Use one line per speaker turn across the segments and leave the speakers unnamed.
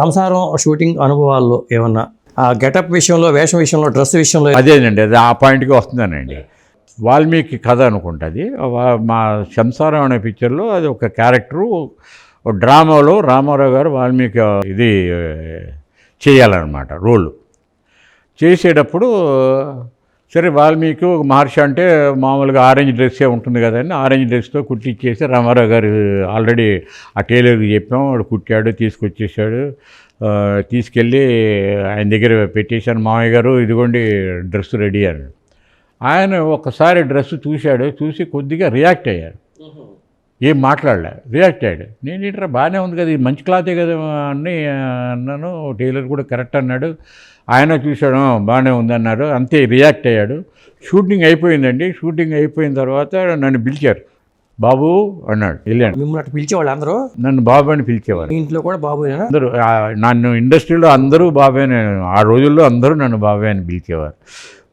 సంసారం షూటింగ్ అనుభవాల్లో ఏమన్నా ఆ గెటప్ విషయంలో వేషం విషయంలో డ్రెస్ విషయంలో
అదేనండి అది ఆ పాయింట్కి వస్తుందనండి. వాల్మీకి కథ అనుకుంటుంది. మా సంసారం అనే పిక్చర్లో అది ఒక క్యారెక్టరు డ్రామాలో రామారావు గారు వాల్మీకి ఇది చేయాలన్నమాట రోలు చేసేటప్పుడు సరే వాల్మీకి ఒక మహర్షి అంటే మామూలుగా ఆరెంజ్ డ్రెస్సే ఉంటుంది కదండి. ఆరెంజ్ డ్రెస్తో కుట్టిచ్చేసి రామారావు గారు ఆల్రెడీ ఆ టైలర్కి చెప్పాం. వాడు కుట్టాడు తీసుకొచ్చేసాడు. తీసుకెళ్ళి ఆయన దగ్గర పెట్టేశాను. మామయ్య గారు ఇదిగోండి డ్రెస్ రెడీ అని ఆయన ఒకసారి డ్రెస్ చూశాడు. చూసి కొద్దిగా రియాక్ట్ అయ్యాడు ఏం మాట్లాడలే. రియాక్ట్ అయ్యాడు. నేను ఏంట్రా బాగానే ఉంది కదా ఇది మంచి క్లాతే కదా అని అన్నాను. టైలర్ కూడా కరెక్ట్ అన్నాడు. ఆయన చూశాడు "ఆ, బాగానే ఉంది అన్నాడు. అంతే రియాక్ట్ అయ్యాడు. షూటింగ్ అయిపోయిందండి. షూటింగ్ అయిపోయిన తర్వాత నన్ను పిలిచారు. బాబు అన్నాడు వెళ్ళాను
మిమ్మల్ని అటు పిలిచేవాళ్ళు అందరూ?
నన్ను బాబు అని పిలిచేవారు.
మీ ఇంట్లో కూడా బాబుయేనా
అందరూ నన్ను ఇండస్ట్రీలో అందరూ అని ఆ రోజుల్లో అందరూ నన్ను బాబాయ్ అని పిలిచేవారు.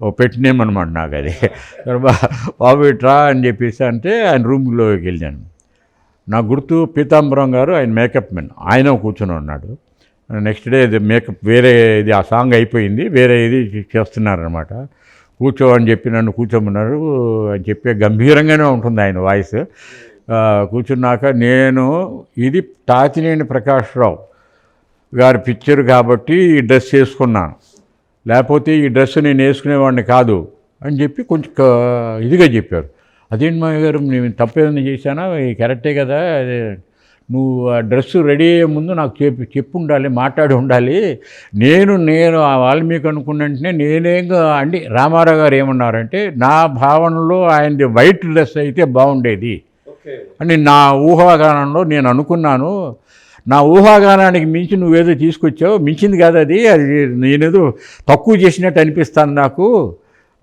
ఓ పెట్టినేమ్ అనమాట నాకు అది. బాబు ఇట్రా అని చెప్పేసి అంటే ఆయన రూమ్లోకి వెళ్ళాను. నా గుర్తు పీతాంబరం గారు ఆయన మేకప్ మెన్ ఆయన కూర్చొని ఉన్నాడు. నెక్స్ట్ డే ఇది మేకప్ వేరే ఇది ఆ సాంగ్ అయిపోయింది. వేరే ఇది చేస్తున్నారనమాట కూర్చో అని చెప్పి నన్ను కూర్చోమన్నారు. అని చెప్పి గంభీరంగానే ఉంటుంది ఆయన వాయిస్. కూర్చున్నాక నేను ఇది తాతినేని ప్రకాశ్రావు గారి పిక్చర్ కాబట్టి ఈ డ్రెస్ వేసుకున్నాను లేకపోతే ఈ డ్రెస్ నేను వేసుకునేవాడిని కాదు అని చెప్పి కొంచెం ఇదిగా చెప్పారు. అదేంటి మా గారు నేను తప్పేదన్నా చేశానా? కరెక్టే కదా అదే నువ్వు ఆ డ్రెస్ రెడీ అయ్యే ముందు నాకు చెప్పి చెప్పు ఉండాలి మాట్లాడి ఉండాలి. నేను నేను ఆ వాల్మీకి అనుకున్న వెంటనే నేనేగా అండి రామారావు గారు ఏమన్నారంటే నా భావనలో ఆయనది వైట్ డ్రెస్ అయితే బాగుండేది. అని నా ఊహాగానంలో నేను అనుకున్నాను. నా ఊహాగానానికి మించి నువ్వేదో తీసుకొచ్చావు మించింది కాదు అది అది నేనేదో తక్కువ చేసినట్టు అనిపిస్తాను నాకు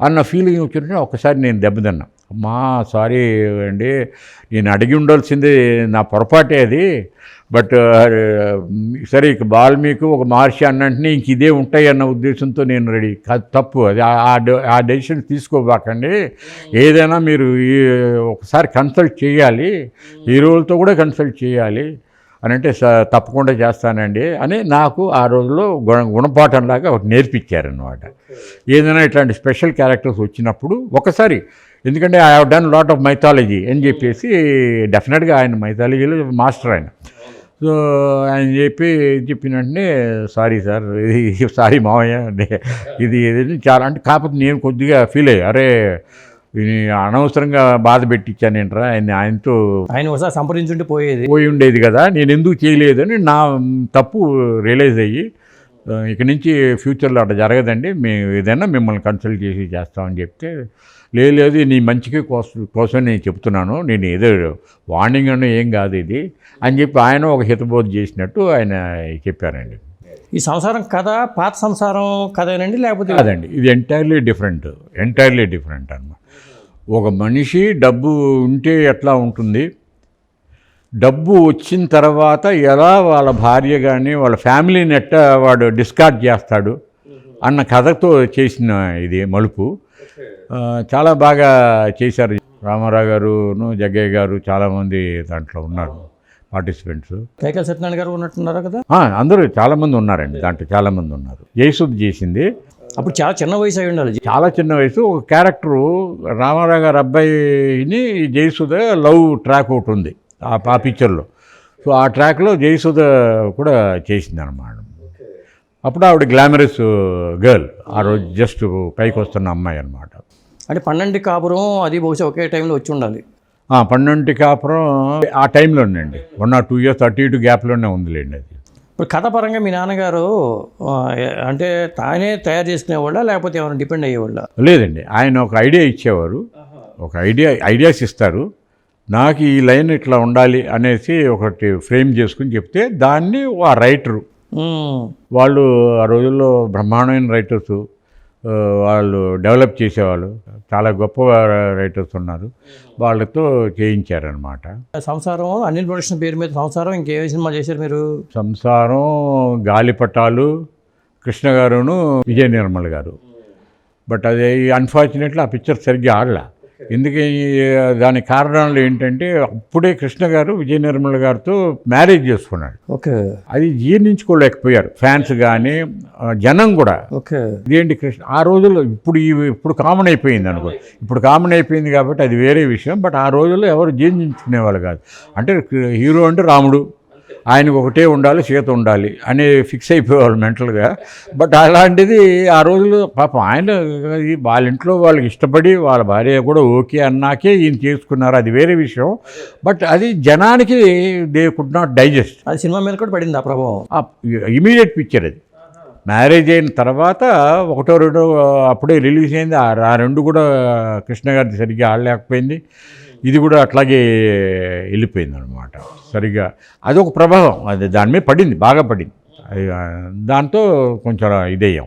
అన్న ఫీలింగ్ వచ్చినట్టు ఒకసారి నేను దెబ్బతిన్నా. అమ్మా సారీ అండి. నేను అడిగి ఉండాల్సింది నా పొరపాటే అది. బట్ సరే ఇక బాల్మీకు ఒక మహర్షి అన్నంటనే ఇంక ఇదే ఉంటాయి అన్న ఉద్దేశంతో నేను రెడీ. కాదు తప్పు. అది ఆ- ఆ డెసిషన్ తీసుకోబాకండి. ఏదైనా మీరు ఈ ఒకసారి కన్సల్ట్ చేయాలి. హీరోలతో కూడా కన్సల్ట్ చేయాలి. అని అంటే "స- తప్పకుండా చేస్తానండి అని నాకు ఆ రోజులో గుణ గుణపాఠంలాగా ఒకటి నేర్పించారనమాట ఏదైనా ఇట్లాంటి స్పెషల్ క్యారెక్టర్స్ వచ్చినప్పుడు ఒకసారి ఎందుకంటే I have done lot of mythology అని చెప్పేసి డెఫినెట్గా ఆయన మైథాలజీలో మాస్టర్ ఆయన. సో ఆయన చెప్పి చెప్పిన వెంటనే సారీ సార్ ఇది సారీ మావయ్య అంటే ఇది ఇది చాలా అంటే కాకపోతే నేను కొద్దిగా ఫీల్ అయ్యా. అరే అనవసరంగా బాధ పెట్టించానేంట్రా? ఆయన ఆయనతో
ఆయన ఒకసారి సంప్రదించుంటే పోయేది.
పోయి ఉండేది కదా నేను ఎందుకు చేయలేదని నా తప్పు రియలైజ్ అయ్యి ఇక నుంచి ఫ్యూచర్లో అట్లా జరగదండి. మేము ఏదైనా మిమ్మల్ని కన్సల్ట్ చేసి చేస్తామని చెప్తే లేదు లేదు నీ మంచికి కోసం కోసం నేను చెప్తున్నాను. నేను ఏదో వార్నింగ్ అన్న ఏం కాదు ఇది అని చెప్పి ఆయన ఒక హితబోధ చేసినట్టు ఆయన చెప్పారండి.
ఈ సంసారం కథ పాత సంసారం కథేనండి లేకపోతే
కాదండి. ఇది ఎంటైర్లీ డిఫరెంట్ ఎంటైర్లీ డిఫరెంట్ అన్నమాట. ఒక మనిషి డబ్బు ఉంటే ఎట్లా ఉంటుంది? డబ్బు వచ్చిన తర్వాత ఎలా వాళ్ళ భార్య కానీ వాళ్ళ ఫ్యామిలీని ఎట్టా వాడు డిస్కార్డ్ చేస్తాడు అన్న కథతో చేసిన ఇది మలుపు. చాలా బాగా చేశారు. రామారావు గారును జగ్గయ్య గారు చాలామంది దాంట్లో ఉన్నారు. పార్టిసిపెంట్స్.
కైకల్ సత్యనారాయణ గారు ఉన్నట్టున్నారు కదా?
అందరూ చాలామంది ఉన్నారండి దాంట్లో చాలామంది ఉన్నారు. జయసుద్ చేసింది.
అప్పుడు చాలా చిన్న వయసు అయి ఉండాలి.
చాలా చిన్న వయసు. ఒక క్యారెక్టరు రామారావు గారి అబ్బాయిని జయసుధ లవ్ ట్రాక్ ఒకటి ఉంది ఆ ఆ పిక్చర్లో. సో ఆ ట్రాక్లో జయసుధ కూడా చేసింది అనమాట అప్పుడు ఆవిడ గ్లామరస్ గర్ల్ ఆ రోజు జస్ట్ పైకి వస్తున్న అమ్మాయి అనమాట
అంటే పన్నెండు కాపురం అది బహుశా ఒకే టైంలో వచ్చి ఉండాలి.
పన్నెండు కాపురం ఆ టైంలోనండి. వన్ ఆర్ టూ ఇయర్స్ అటు ఇటు గ్యాప్లోనే ఉందిలేండి అది.
ఇప్పుడు కథ పరంగా మీ నాన్నగారు అంటే తానే తయారు చేసుకునేవాళ్ళ లేకపోతే ఏమైనా డిపెండ్ అయ్యేవాళ్ళ?
లేదండి. ఆయన ఒక ఐడియా ఇచ్చేవారు. ఒక ఐడియా ఐడియాస్ ఇస్తారు. నాకు ఈ లైన్ ఇట్లా ఉండాలి అనేసి ఒకటి ఫ్రేమ్ చేసుకుని చెప్తే దాన్ని ఆ రైటరు. వాళ్ళు ఆ రోజుల్లో బ్రహ్మాండమైన రైటర్స్. వాళ్ళు డెవలప్ చేసేవాళ్ళు. చాలా గొప్ప రైటర్స్ ఉన్నారు. వాళ్ళతో చేయించారనమాట
సంసారం అనిల్ ప్రొడక్షన్ పేరు మీద సంసారం ఇంకే సినిమా చేశారు మీరు?
సంసారం గాలిపటాలు కృష్ణ గారును విజయ నిర్మల్ గారు. బట్ అది అన్ఫార్చునేట్లీ ఆ పిక్చర్ సరిగ్గా ఆడలా. ఎందుకని దాని కారణాలు ఏంటంటే అప్పుడే కృష్ణ గారు విజయ నిర్మల గారితో మ్యారేజ్ చేసుకున్నాడు.
ఓకే
అది జీర్ణించుకోలేకపోయారు. ఫ్యాన్స్ కానీ జనం కూడా.
ఓకే
ఇదేంటి కృష్ణ ఆ రోజుల్లో ఇప్పుడు ఇప్పుడు కామన్ అయిపోయింది అనుకో. ఇప్పుడు కామన్ అయిపోయింది కాబట్టి అది వేరే విషయం బట్ ఆ రోజుల్లో ఎవరు జీర్ణించుకునేవాళ్ళు కాదు. అంటే హీరో అంటే రాముడు. ఆయనకు ఒకటే ఉండాలి సీత ఉండాలి అనే ఫిక్స్ అయిపోయేవాళ్ళు మెంటల్గా. బట్ అలాంటిది ఆ రోజుల్లో పాపం ఆయన ఈ వాళ్ళ ఇంట్లో వాళ్ళకి ఇష్టపడి వాళ్ళ భార్య కూడా ఓకే అన్నాకే ఈయన చేసుకున్నారు. అది వేరే విషయం. బట్ అది జనానికి దే కుడ్ నాట్ డైజెస్ట్.
అది సినిమా మీద కూడా పడింది ఆ ప్రభావం.
ఇమీడియట్ పిక్చర్ అది. మ్యారేజ్ అయిన తర్వాత ఒకటో రెండో అప్పుడే రిలీజ్ అయింది. ఆ రెండు కూడా కృష్ణ గారిది సరిగ్గా ఆడలేకపోయింది. ఇది కూడా అట్లాగే వెళ్ళిపోయింది అనమాట సరిగ్గా అదొక ప్రభావం. అది దాని మీద పడింది బాగా పడింది. అది, దాంతో కొంచెం ఇదయ్యాం.